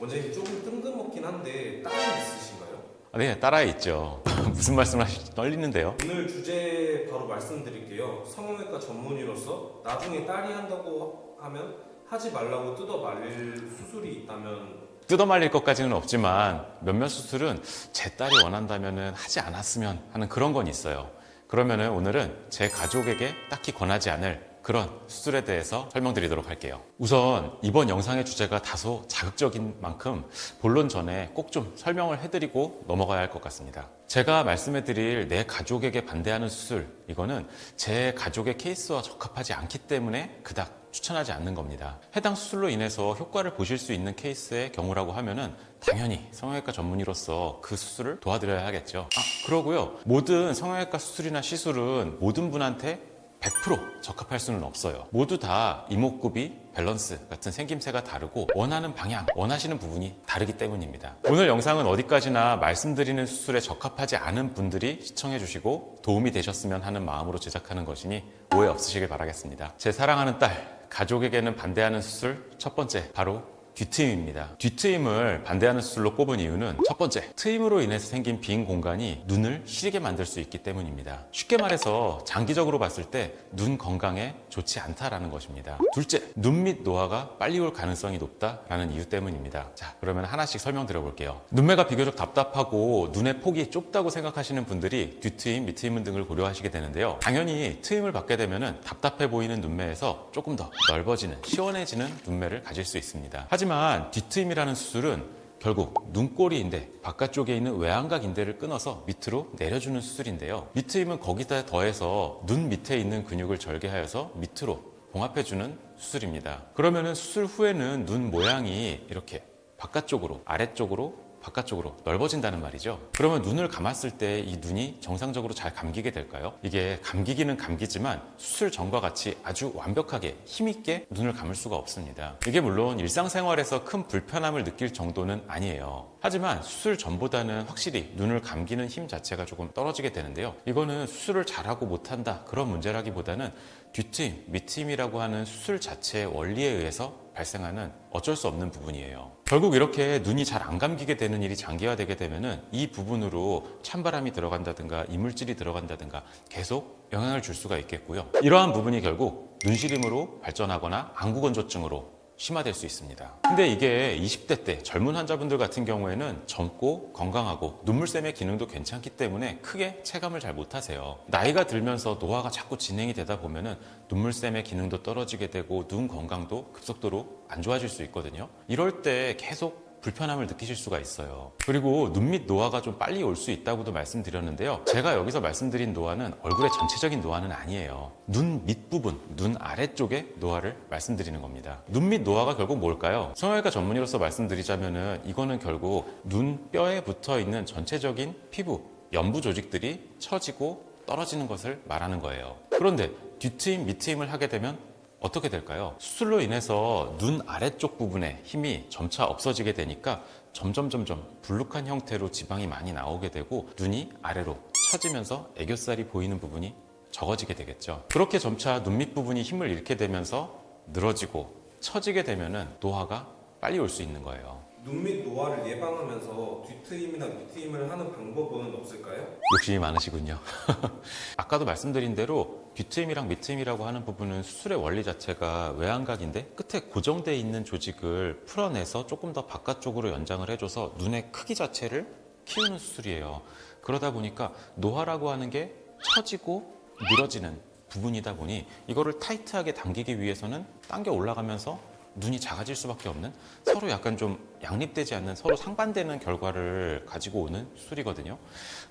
원장님 조금 뜬금없긴 한데 딸이 있으신가요? 아, 네, 따라에 있죠. 무슨 말씀을 하실지 떨리는데요. 오늘 주제 바로 말씀드릴게요. 성형외과 전문의로서 나중에 딸이 한다고 하면 하지 말라고 뜯어 말릴 수술이 있다면 뜯어 말릴 것까지는 없지만 몇몇 수술은 제 딸이 원한다면 하지 않았으면 하는 그런 건 있어요. 그러면은 오늘은 제 가족에게 딱히 권하지 않을 그런 수술에 대해서 설명드리도록 할게요. 우선 이번 영상의 주제가 다소 자극적인 만큼 본론 전에 꼭 좀 설명을 해드리고 넘어가야 할 것 같습니다. 제가 말씀해드릴 내 가족에게 반대하는 수술, 이거는 제 가족의 케이스와 적합하지 않기 때문에 그닥 추천하지 않는 겁니다. 해당 수술로 인해서 효과를 보실 수 있는 케이스의 경우라고 하면은 당연히 성형외과 전문의로서 그 수술을 도와드려야 하겠죠. 아, 그러고요. 모든 성형외과 수술이나 시술은 모든 분한테 100% 적합할 수는 없어요. 모두 다 이목구비, 밸런스 같은 생김새가 다르고 원하는 방향, 원하시는 부분이 다르기 때문입니다. 오늘 영상은 어디까지나 말씀드리는 수술에 적합하지 않은 분들이 시청해 주시고 도움이 되셨으면 하는 마음으로 제작하는 것이니 오해 없으시길 바라겠습니다. 제 사랑하는 딸, 가족에게는 반대하는 수술 첫 번째 바로 뒤트임입니다. 뒤트임을 반대하는 수술로 꼽은 이유는 첫 번째, 트임으로 인해서 생긴 빈 공간이 눈을 시리게 만들 수 있기 때문입니다. 쉽게 말해서 장기적으로 봤을 때 눈 건강에 좋지 않다라는 것입니다. 둘째, 눈 밑 노화가 빨리 올 가능성이 높다라는 이유 때문입니다. 자, 그러면 하나씩 설명드려 볼게요. 눈매가 비교적 답답하고 눈의 폭이 좁다고 생각하시는 분들이 뒤트임, 밑트임 등을 고려하시게 되는데요. 당연히 트임을 받게 되면 답답해 보이는 눈매에서 조금 더 넓어지는, 시원해지는 눈매를 가질 수 있습니다. 하지만 뒤트임이라는 수술은 결국 눈꼬리인데 바깥쪽에 있는 외안각 인대를 끊어서 밑으로 내려주는 수술인데요. 밑트임은 거기다 더해서 눈 밑에 있는 근육을 절개하여서 밑으로 봉합해주는 수술입니다. 그러면은 수술 후에는 눈 모양이 이렇게 바깥쪽으로 아래쪽으로 바깥쪽으로 넓어진다는 말이죠. 그러면 눈을 감았을 때 이 눈이 정상적으로 잘 감기게 될까요? 이게 감기기는 감기지만 수술 전과 같이 아주 완벽하게 힘있게 눈을 감을 수가 없습니다. 이게 물론 일상생활에서 큰 불편함을 느낄 정도는 아니에요. 하지만 수술 전보다는 확실히 눈을 감기는 힘 자체가 조금 떨어지게 되는데요. 이거는 수술을 잘하고 못한다 그런 문제라기보다는 뒤트임, 밑트임이라고 하는 수술 자체의 원리에 의해서 발생하는 어쩔 수 없는 부분이에요. 결국 이렇게 눈이 잘 안 감기게 되는 일이 장기화되게 되면은 이 부분으로 찬바람이 들어간다든가 이물질이 들어간다든가 계속 영향을 줄 수가 있겠고요. 이러한 부분이 결국 눈시림으로 발전하거나 안구건조증으로 심화될 수 있습니다. 근데 이게 20대 때 젊은 환자분들 같은 경우에는 젊고 건강하고 눈물샘의 기능도 괜찮기 때문에 크게 체감을 잘 못하세요. 나이가 들면서 노화가 자꾸 진행이 되다 보면은 눈물샘의 기능도 떨어지게 되고 눈 건강도 급속도로 안 좋아질 수 있거든요. 이럴 때 계속 불편함을 느끼실 수가 있어요. 그리고 눈 밑 노화가 좀 빨리 올 수 있다고도 말씀드렸는데요. 제가 여기서 말씀드린 노화는 얼굴의 전체적인 노화는 아니에요. 눈 밑부분, 눈 아래쪽의 노화를 말씀드리는 겁니다. 눈 밑 노화가 결국 뭘까요? 성형외과 전문의로서 말씀드리자면은 이거는 결국 눈 뼈에 붙어 있는 전체적인 피부, 연부 조직들이 처지고 떨어지는 것을 말하는 거예요. 그런데 뒤트임, 밑트임을 하게 되면 어떻게 될까요? 수술로 인해서 눈 아래쪽 부분에 힘이 점차 없어지게 되니까 점점 점점 불룩한 형태로 지방이 많이 나오게 되고 눈이 아래로 처지면서 애교살이 보이는 부분이 적어지게 되겠죠. 그렇게 점차 눈 밑 부분이 힘을 잃게 되면서 늘어지고 처지게 되면은 노화가 빨리 올 수 있는 거예요. 눈 밑 노화를 예방하면서 뒤트임이나 밑트임을 하는 방법은 없을까요? 욕심이 많으시군요. 아까도 말씀드린 대로 뒤트임이랑 밑트임이라고 하는 부분은 수술의 원리 자체가 외안각인데 끝에 고정되어 있는 조직을 풀어내서 조금 더 바깥쪽으로 연장을 해줘서 눈의 크기 자체를 키우는 수술이에요. 그러다 보니까 노화라고 하는 게 처지고 늘어지는 부분이다 보니 이거를 타이트하게 당기기 위해서는 당겨 올라가면서 눈이 작아질 수밖에 없는 서로 약간 좀 양립되지 않는 서로 상반되는 결과를 가지고 오는 수술이거든요.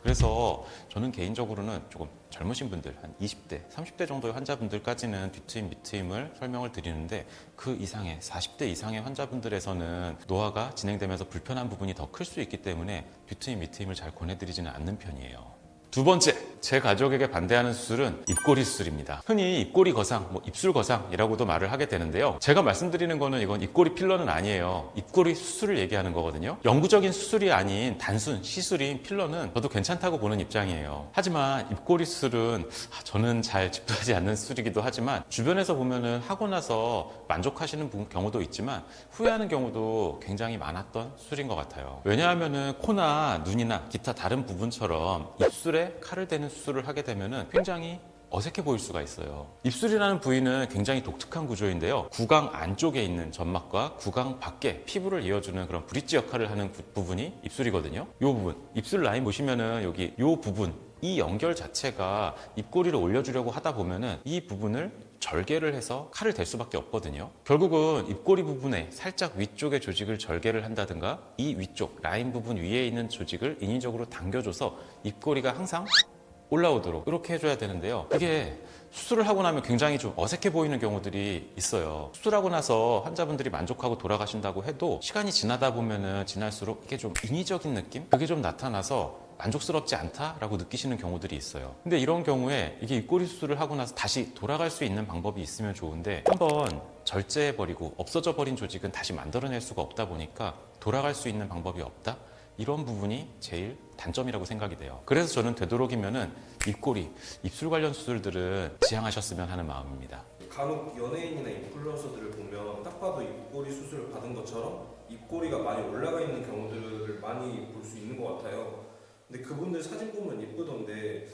그래서 저는 개인적으로는 조금 젊으신 분들 한 20대, 30대 정도의 환자분들까지는 뒤트임, 밑트임을 설명을 드리는데 그 이상의 40대 이상의 환자분들에서는 노화가 진행되면서 불편한 부분이 더 클 수 있기 때문에 뒤트임, 밑트임을 잘 권해드리지는 않는 편이에요. 두 번째, 제 가족에게 반대하는 수술은 입꼬리 수술입니다. 흔히 입꼬리 거상, 뭐 입술 거상이라고도 말을 하게 되는데요. 제가 말씀드리는 거는 이건 입꼬리 필러는 아니에요. 입꼬리 수술을 얘기하는 거거든요. 영구적인 수술이 아닌 단순 시술인 필러는 저도 괜찮다고 보는 입장이에요. 하지만 입꼬리 수술은 아, 저는 잘 집도하지 않는 수술이기도 하지만 주변에서 보면은 하고 나서 만족하시는 분- 경우도 있지만 후회하는 경우도 굉장히 많았던 수술인 것 같아요. 왜냐하면은 코나 눈이나 기타 다른 부분처럼 입술에 칼을 대는 수술을 하게 되면은 굉장히 어색해 보일 수가 있어요. 입술이라는 부위는 굉장히 독특한 구조인데요. 구강 안쪽에 있는 점막과 구강 밖에 피부를 이어주는 그런 브릿지 역할을 하는 구- 부분이 입술이거든요. 이 부분, 입술 라인 보시면은 여기 이 부분, 이 연결 자체가 입꼬리를 올려주려고 하다 보면은 이 부분을 절개를 해서 칼을 댈 수밖에 없거든요. 결국은 입꼬리 부분에 살짝 위쪽의 조직을 절개를 한다든가 이 위쪽 라인 부분 위에 있는 조직을 인위적으로 당겨줘서 입꼬리가 항상 올라오도록 이렇게 해줘야 되는데요. 이게 수술을 하고 나면 굉장히 좀 어색해 보이는 경우들이 있어요. 수술하고 나서 환자분들이 만족하고 돌아가신다고 해도 시간이 지나다 보면은 지날수록 이게 좀 인위적인 느낌? 그게 좀 나타나서 만족스럽지 않다라고 느끼시는 경우들이 있어요. 근데 이런 경우에 이게 입꼬리 수술을 하고 나서 다시 돌아갈 수 있는 방법이 있으면 좋은데 한번 절제해버리고 없어져 버린 조직은 다시 만들어낼 수가 없다 보니까 돌아갈 수 있는 방법이 없다? 이런 부분이 제일 단점이라고 생각이 돼요. 그래서 저는 되도록이면은 입꼬리, 입술 관련 수술들은 지양하셨으면 하는 마음입니다. 간혹 연예인이나 인플루언서들을 보면 딱 봐도 입꼬리 수술을 받은 것처럼 입꼬리가 많이 올라가 있는 경우들을 많이 볼 수 있는 것 같아요. 근데 그분들 사진 보면 예쁘던데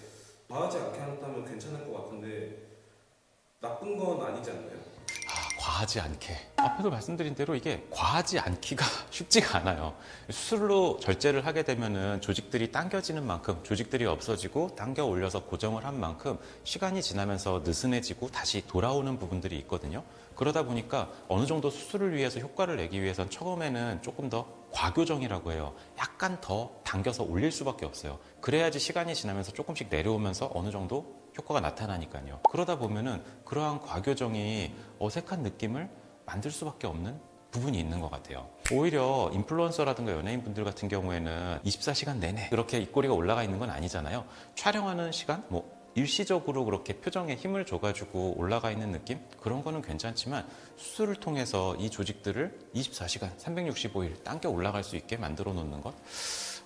과하지 않게 한다면 괜찮을 것 같은데 나쁜 건 아니지 않나요? 아, 과하지 않게. 앞에도 말씀드린 대로 이게 과하지 않기가 쉽지가 않아요. 수술로 절제를 하게 되면은 조직들이 당겨지는 만큼 조직들이 없어지고 당겨 올려서 고정을 한 만큼 시간이 지나면서 느슨해지고 다시 돌아오는 부분들이 있거든요. 그러다 보니까 어느 정도 수술을 위해서 효과를 내기 위해선 처음에는 조금 더 과교정이라고 해요. 약간 더 당겨서 올릴 수밖에 없어요. 그래야지 시간이 지나면서 조금씩 내려오면서 어느 정도 효과가 나타나니까요. 그러다 보면은 그러한 과교정이 어색한 느낌을 만들 수밖에 없는 부분이 있는 것 같아요. 오히려 인플루언서라든가 연예인분들 같은 경우에는 24시간 내내 그렇게 입꼬리가 올라가 있는 건 아니잖아요. 촬영하는 시간, 뭐 일시적으로 그렇게 표정에 힘을 줘가지고 올라가 있는 느낌? 그런 거는 괜찮지만 수술을 통해서 이 조직들을 24시간, 365일 당겨 올라갈 수 있게 만들어 놓는 것?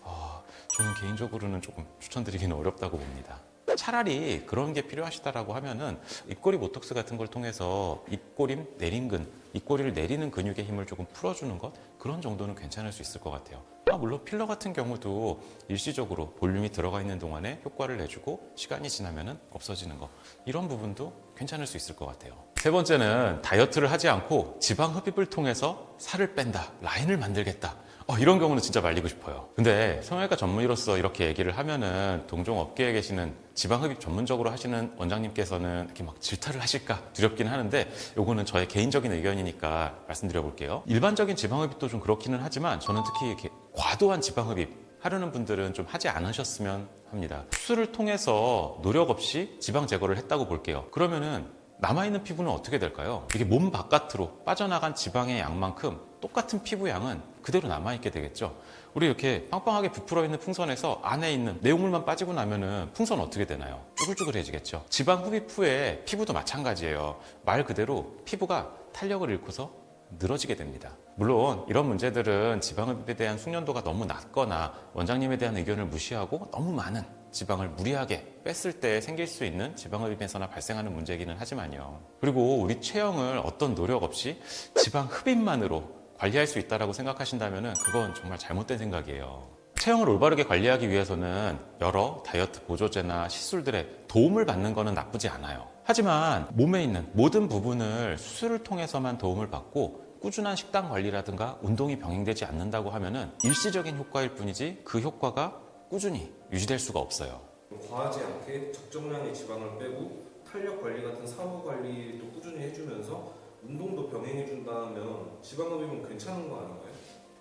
어, 저는 개인적으로는 조금 추천드리기는 어렵다고 봅니다. 차라리 그런 게 필요하시다라고 하면은 입꼬리 보톡스 같은 걸 통해서 입꼬림 내림근, 입꼬리를 내리는 근육의 힘을 조금 풀어주는 것 그런 정도는 괜찮을 수 있을 것 같아요. 아, 물론 필러 같은 경우도 일시적으로 볼륨이 들어가 있는 동안에 효과를 내주고 시간이 지나면은 없어지는 거 이런 부분도 괜찮을 수 있을 것 같아요. 세 번째는 다이어트를 하지 않고 지방 흡입을 통해서 살을 뺀다, 라인을 만들겠다. 어, 이런 경우는 진짜 말리고 싶어요. 근데 성형외과 전문의로서 이렇게 얘기를 하면은 동종 업계에 계시는 지방 흡입 전문적으로 하시는 원장님께서는 이렇게 막 질타를 하실까 두렵긴 하는데 요거는 저의 개인적인 의견이니까 말씀드려 볼게요. 일반적인 지방 흡입도 좀 그렇기는 하지만 저는 특히 이렇게 과도한 지방 흡입 하려는 분들은 좀 하지 않으셨으면 합니다. 수술을 통해서 노력 없이 지방 제거를 했다고 볼게요. 그러면은 남아있는 피부는 어떻게 될까요? 이게 몸 바깥으로 빠져나간 지방의 양만큼 똑같은 피부 양은 그대로 남아있게 되겠죠. 우리 이렇게 빵빵하게 부풀어 있는 풍선에서 안에 있는 내용물만 빠지고 나면은 풍선 어떻게 되나요? 쭈글쭈글해지겠죠. 지방 흡입 후에 피부도 마찬가지예요. 말 그대로 피부가 탄력을 잃고서 늘어지게 됩니다. 물론 이런 문제들은 지방흡입에 대한 숙련도가 너무 낮거나 원장님에 대한 의견을 무시하고 너무 많은 지방을 무리하게 뺐을 때 생길 수 있는 지방흡입에서나 발생하는 문제이기는 하지만요. 그리고 우리 체형을 어떤 노력 없이 지방 흡입만으로 관리할 수 있다고 생각하신다면 그건 정말 잘못된 생각이에요. 체형을 올바르게 관리하기 위해서는 여러 다이어트 보조제나 시술들의 도움을 받는 것은 나쁘지 않아요. 하지만 몸에 있는 모든 부분을 수술을 통해서만 도움을 받고 꾸준한 식단 관리라든가 운동이 병행되지 않는다고 하면은 일시적인 효과일 뿐이지 그 효과가 꾸준히 유지될 수가 없어요. 과하지 않게 적정량의 지방을 빼고 탄력 관리 같은 사후 관리도 꾸준히 해주면서 운동도 병행해 준다면 지방 흡입은 괜찮은 거 아닌가요?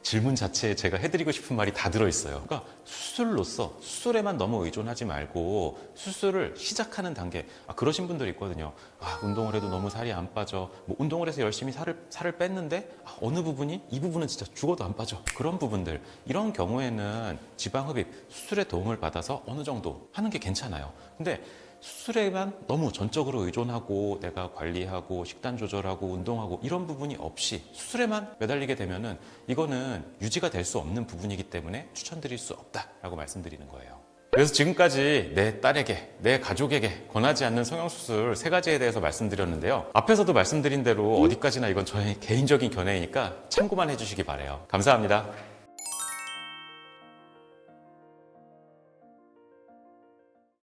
질문 자체에 제가 해드리고 싶은 말이 다 들어있어요. 그러니까 수술로서 수술에만 너무 의존하지 말고 수술을 시작하는 단계. 아, 그러신 분들 있거든요. 아, 운동을 해도 너무 살이 안 빠져. 뭐 운동을 해서 열심히 살을, 살을 뺐는데 아, 어느 부분이 이 부분은 진짜 죽어도 안 빠져. 그런 부분들. 이런 경우에는 지방 흡입 수술의 도움을 받아서 어느 정도 하는 게 괜찮아요. 근데 수술에만 너무 전적으로 의존하고 내가 관리하고 식단 조절하고 운동하고 이런 부분이 없이 수술에만 매달리게 되면은 이거는 유지가 될 수 없는 부분이기 때문에 추천드릴 수 없다라고 말씀드리는 거예요. 그래서 지금까지 내 딸에게, 내 가족에게 권하지 않는 성형수술 세 가지에 대해서 말씀드렸는데요. 앞에서도 말씀드린 대로 어디까지나 이건 저의 개인적인 견해이니까 참고만 해주시기 바래요. 감사합니다.